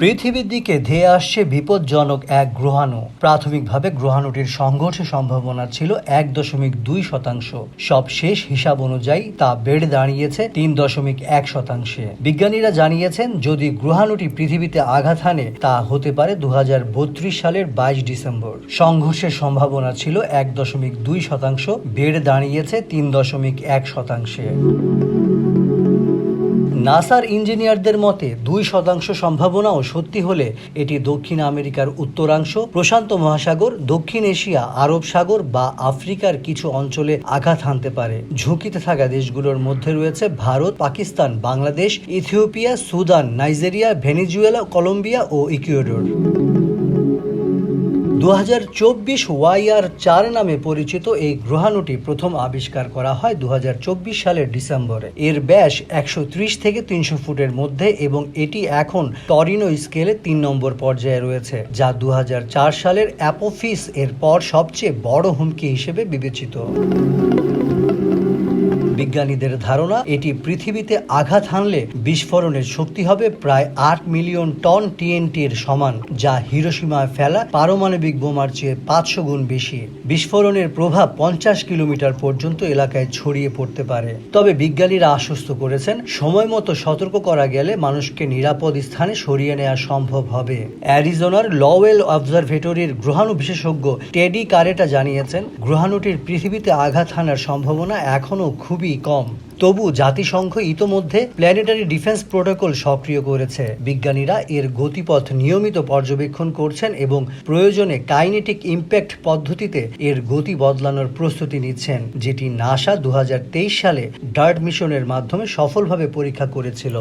পৃথিবীর দিকে ধেয়ে আসছে বিপজ্জনক এক গ্রহাণু। প্রাথমিকভাবে গ্রহাণুটির সংঘর্ষের সম্ভাবনা ছিল এক দশমিক দুই শতাংশ। সব শেষ হিসাব অনুযায়ী তা বেড়ে দাঁড়িয়েছে তিন দশমিক এক শতাংশে। বিজ্ঞানীরা জানিয়েছেন, যদি গ্রহাণুটি পৃথিবীতে আঘাত হানে, তা হতে পারে দু হাজার বত্রিশ সালের বাইশ ডিসেম্বর। সংঘর্ষের সম্ভাবনা ছিল এক দশমিক দুই শতাংশ, বেড়ে দাঁড়িয়েছে তিন দশমিক এক শতাংশে। নাসার ইঞ্জিনিয়ারদের মতে, দুই শতাংশ সম্ভাবনাও সত্যি হলে এটি দক্ষিণ আমেরিকার উত্তরাংশ, প্রশান্ত মহাসাগর, দক্ষিণ এশিয়া, আরব সাগর বা আফ্রিকার কিছু অঞ্চলে আঘাত হানতে পারে। ঝুঁকিতে থাকা দেশগুলোর মধ্যে রয়েছে Bharat, Pakistan, Bangladesh, Ethiopia, Sudan, Nigeria, Venezuela, Colombia ও ইকুয়েডর। দু হাজার চব্বিশ ওয়াইআর চার নামে পরিচিত এই গ্রহাণুটি প্রথম আবিষ্কার করা হয় দু হাজার চব্বিশ সালের ডিসেম্বরে। এর ব্যাস একশো ত্রিশ থেকে তিনশো ফুটের মধ্যে এবং এটি এখন টরিনো স্কেলে তিন নম্বর পর্যায়ে রয়েছে, যা দু হাজার চার সালের অ্যাপোফিস এর পর সবচেয়ে বড় হুমকি হিসেবে বিবেচিত। বিজ্ঞানীদের ধারণা, এটি পৃথিবীতে আঘাত হানলে বিস্ফোরণের শক্তি হবে প্রায় আট মিলিয়ন টন টিএনটির সমান, যা হিরোসীমায় ফেলা পারমাণবিক বোমার চেয়ে পাঁচশো গুণ বেশি। বিস্ফোরণের প্রভাব পঞ্চাশ কিলোমিটার পর্যন্ত এলাকায় ছড়িয়ে পড়তে পারে। তবে বিজ্ঞানীরা আশ্বস্ত করেছেন, সময় মতো সতর্ক করা গেলে মানুষকে নিরাপদ স্থানে সরিয়ে নেওয়া সম্ভব হবে। অ্যারিজোনার লওয়েল অবজারভেটরির গ্রহাণু বিশেষজ্ঞ টেডি কারেটা জানিয়েছেন, গ্রহাণুটির পৃথিবীতে আঘাত হানার সম্ভাবনা এখনও খুবই কম। তবু জাতিসংঘ ইতোমধ্যে প্ল্যানেটারি ডিফেন্স প্রোটোকল সক্রিয় করেছে। বিজ্ঞানীরা এর গতিপথ নিয়মিত পর্যবেক্ষণ করছেন এবং প্রয়োজনে কাইনেটিক ইম্প্যাক্ট পদ্ধতিতে এর গতি বদলানোর প্রস্তুতি নিচ্ছেন, যেটি নাসা দু হাজার তেইশ সালে ডার্ট মিশনের মাধ্যমে সফলভাবে পরীক্ষা করেছিল।